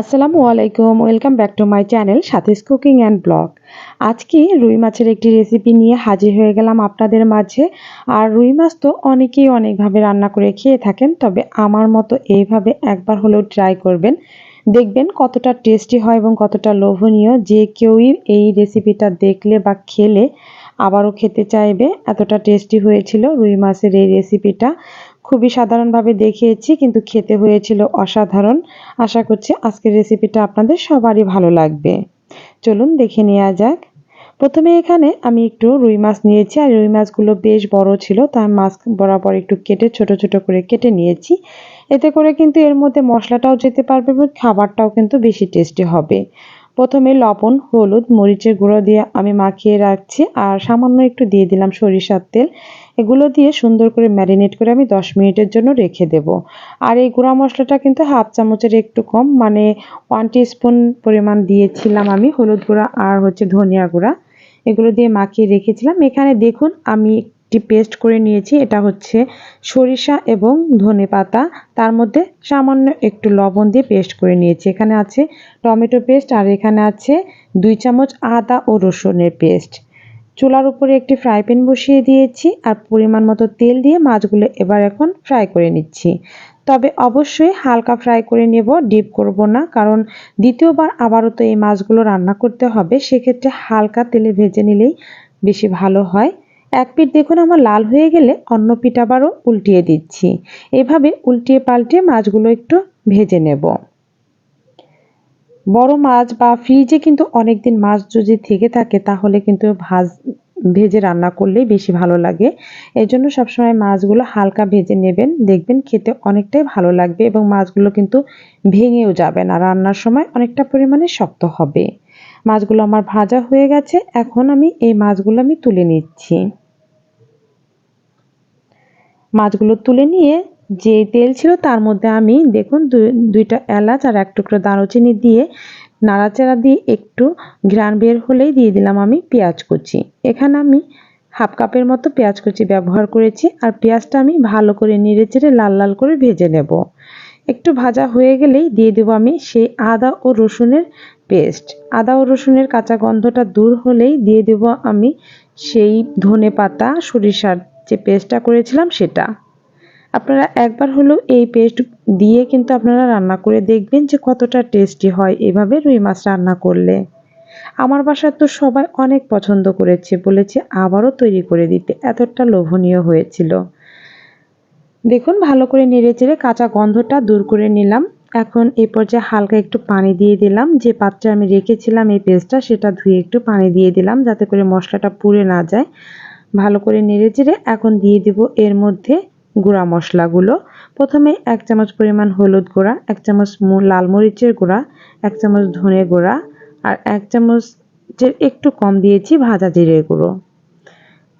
আসসালামু আলাইকুম, welcome back to my channel Sathi's cooking and blog. আজকে রুই মাছের একটি রেসিপি নিয়ে হাজির হয়ে গেলাম আপনাদের মাঝে। আর রুই মাছ তো অনেকেই অনেকভাবে রান্না করে খেয়ে থাকেন, তবে আমার মতো এইভাবে একবার হলেও ট্রাই করবেন। দেখবেন কতটা টেস্টি হয় এবং কতটা লোভনীয়। যে কেউই এই রেসিপিটা দেখলে বা খেলে আবারও খেতে চাইবে। এতটা টেস্টি হয়েছিল রুই মাছের এই রেসিপিটা খুবই সাধারণভাবে দেখিয়েছি, কিন্তু খেতে হয়েছিল অসাধারণ। আশা করছি আজকের রেসিপিটা আপনাদের সবারই ভালো লাগবে। চলুন দেখে নেওয়া যাক। প্রথমে এখানে আমি একটু রুই মাছ নিয়েছি, আর রুই মাছগুলো বেশ বড় ছিল, তার মাছ বরাবর একটু কেটে ছোট ছোট করে কেটে নিয়েছি। এতে করে কিন্তু এর মধ্যে মশলাটাও যেতে পারবে এবং খাবারটাও কিন্তু বেশি টেস্টি হবে। প্রথমে লবণ, হলুদ, মরিচের গুঁড়ো দিয়ে আমি মাখিয়ে রাখছি আর সামান্য একটু দিয়ে দিলাম সরিষার তেল। এগুলো দিয়ে সুন্দর করে ম্যারিনেট করে আমি দশ মিনিটের জন্য রেখে দেব। আর এই গুঁড়া মশলাটা কিন্তু হাফ চামচের একটু কম মানে ওয়ান স্পুন পরিমাণ দিয়েছিলাম আমি হলুদ গুঁড়া আর হচ্ছে ধনিয়া গুঁড়া। এগুলো দিয়ে মাখিয়ে রেখেছিলাম। এখানে দেখুন আমি একটি পেস্ট করে নিয়েছি, এটা হচ্ছে সরিষা এবং ধনে পাতা। তার মধ্যে সামান্য একটু লবণ দিয়ে পেস্ট করে নিয়েছি। এখানে আছে টমেটো পেস্ট আর এখানে আছে দুই চামচ আদা ও রসুনের পেস্ট। চুলার উপরে একটি ফ্রাই প্যান বসিয়ে দিয়েছি আর পরিমাণ মতো তেল দিয়ে মাছগুলো এবার এখন ফ্রাই করে নিচ্ছি। তবে অবশ্যই হালকা ফ্রাই করে নেব, ডিপ করব না, কারণ দ্বিতীয়বার আবারও তো এই মাছগুলো রান্না করতে হবে। সেক্ষেত্রে হালকা তেলে ভেজে নিলেই বেশি ভালো হয়। এক পিঠ দেখুন আমার লাল হয়ে গেলে, অন্য পিঠ আবারও উল্টিয়ে দিচ্ছি। এভাবে উল্টিয়ে পাল্টিয়ে মাছগুলো একটু ভেজে নেব। বড় মাছ বা ফ্রিজে কিন্তু অনেক দিন মাছ যদি থেকে থাকে, তাহলে কিন্তু ভাজ, ভেজে রান্না করলেই বেশি ভালো লাগে। এই জন্য সবসময় মাছগুলো হালকা ভেজে নেবেন। দেখবেন খেতে অনেকটাই ভালো লাগবে এবং মাছগুলো কিন্তু ভেঙেও যাবে না। রান্নার সময় অনেকটা পরিমাণে শক্ত হবে। মাছগুলো আমার ভাজা হয়ে গেছে। এখন আমি এই মাছগুলো আমি তুলে নিচ্ছি। মাছগুলো তুলে নিয়ে যে তেল ছিল তার মধ্যে আমি, দেখুন দুইটা এলাচ আর এক টুকরো দারুচিনি দিয়ে নাড়াচাড়া দিয়ে একটু ঘ্রাণ বের হলেই দিয়ে দিলাম আমি পেঁয়াজ কুচি। এখানে আমি হাফ কাপের মতো পেঁয়াজ কুচি ব্যবহার করেছি আর পেঁয়াজটা আমি ভালো করে নেড়ে চেড়ে লাল লাল করে ভেজে নেব। একটু ভাজা হয়ে গেলেই দিয়ে দেবো আমি সেই আদা ও রসুনের পেস্ট। আদা ও রসুনের কাঁচা গন্ধটা দূর হলেই দিয়ে দেব আমি সেই ধনে পাতা, সরিষার যে পেস্টটা করেছিলাম সেটা। আপনারা একবার হলেও এই পেস্ট দিয়ে কিন্তু আপনারা রান্না করে দেখবেন যে কতটা টেস্টি হয় এভাবে রুই মাছ রান্না করলে। আমার বাসার তো সবাই অনেক পছন্দ করেছে বলেছে, আবারও তৈরি করে দিতে। এতটা লোভনীয় হয়েছিল। দেখুন, ভালো করে নেড়ে চেড়ে কাঁচা গন্ধটা দূর করে নিলাম। এখন এই পর্যায়ে হালকা একটু পানি দিয়ে দিলাম। যে পাত্রে আমি রেখেছিলাম এই পেস্টটা সেটা ধুয়ে একটু পানি দিয়ে দিলাম যাতে করে মশলাটা পুড়ে না যায়। ভালো করে নেড়ে চেড়ে এখন দিয়ে দিব এর মধ্যে গুঁড়া মশলাগুলো। প্রথমে এক চামচ পরিমাণ হলুদ গুঁড়া, এক চামচ লাল মরিচের গুঁড়া, এক চামচ ধনে গুঁড়া আর এক চামচের একটু কম দিয়েছি ভাজা জিরে গুঁড়ো।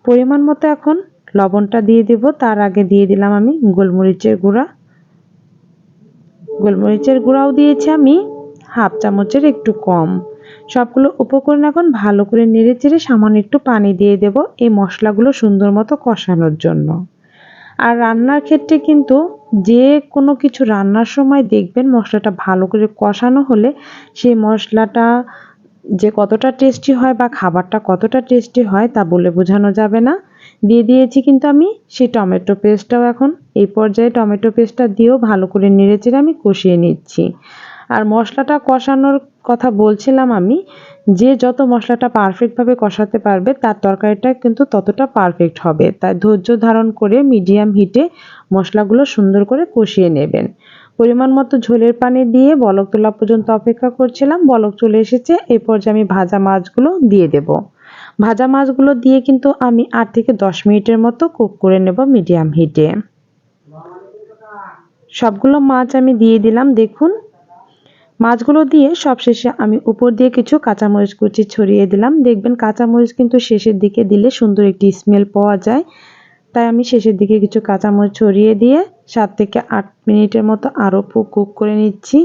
পরিমাণ মতো এখন লবণটা দিয়ে দিব, তার আগে দিয়ে দিলাম আমি গোলমরিচের গুঁড়া। গোলমরিচের গুঁড়াও দিয়েছি আমি, হাফ চামচের একটু কম। সবগুলো উপকরণ এখন ভালো করে নেড়ে চেড়ে সামান্য একটু পানি দিয়ে দেব এই মশলাগুলো সুন্দর মতো কষানোর জন্য। আর রান্নার ক্ষেত্রে কিন্তু যে কোনো কিছু রান্নার সময় দেখবেন মশলাটা ভালো করে কষানো হলে সেই মশলাটা যে কতটা টেস্টি হয় বা খাবারটা কতটা টেস্টি হয় তা বলে বোঝানো যাবে না। দিয়ে দিয়েছি কিন্তু আমি সেই টমেটো পেস্টটাও এখন। এই পর্যায়ে টমেটো পেস্টটা দিয়েও ভালো করে নেড়েচেড়ে আমি কষিয়ে নিচ্ছি। আর মশলাটা কষানোর কথা বলছিলাম আমি, যে যত মশলাটা পারফেক্টভাবে কষাতে পারবে, তার তরকারিটা কিন্তু ততটা পারফেক্ট হবে। তাই ধৈর্য ধারণ করে মিডিয়াম হিটে মশলাগুলো সুন্দর করে কষিয়ে নেবেন। পরিমাণ মতো ঝোলের পানি দিয়ে বলক তোলা পর্যন্ত অপেক্ষা করছিলাম। বলক চলে এসেছে এই পর্যায়ে আমি ভাজা মাছগুলো দিয়ে দেব। ভাজা মাছগুলো দিয়ে কিন্তু আমি আট থেকে দশ মিনিটের মতো কুক করে নেব মিডিয়াম হিটে সবগুলো মাছ আমি দিয়ে দিলাম, দেখুন। মাছগুলো দিয়ে সবশেষে আমি উপর দিয়ে কিছু কাঁচামরিচ কুচি ছড়িয়ে দিলাম। দেখবেন কাঁচামরিচ কিন্তু শেষের দিকে দিলে সুন্দর একটি স্মেল পাওয়া যায়। তাই আমি শেষের দিকে কিছু কাঁচামরিচ ছড়িয়ে দিয়ে সাত থেকে আট মিনিটের মতো আরও কুক করে নিচ্ছি।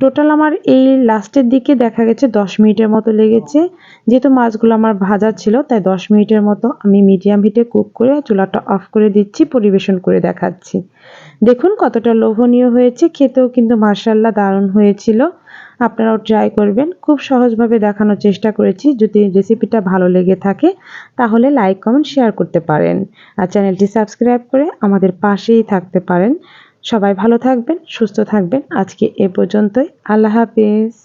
টোটাল আমার এই লাস্টের দিকে দেখা গেছে দশ মিনিটের মতো লেগেছে। যেহেতু মাছগুলো আমার ভাজা ছিল, তাই দশ মিনিটের মতো আমি মিডিয়াম হিটে কুক করে চুলাটা অফ করে দিচ্ছি, পরিবেশন করে দেখাচ্ছি। দেখুন কতটা লোভনীয় হয়েছে, খেতেও কিন্তু মার্শাল্লাহ দারুণ হয়েছিল। আপনারাও ট্রাই করবেন, খুব সহজভাবে দেখানোর চেষ্টা করেছি, যদি রেসিপিটা ভালো লেগে থাকে, তাহলে লাইক কমেন্ট শেয়ার করতে পারেন। আর চ্যানেলটি সাবস্ক্রাইব করে আমাদের পাশেই থাকতে পারেন। সবাই ভালো থাকবেন, সুস্থ থাকবেন। আজকে এ পর্যন্তই, আল্লাহ হাফিজ।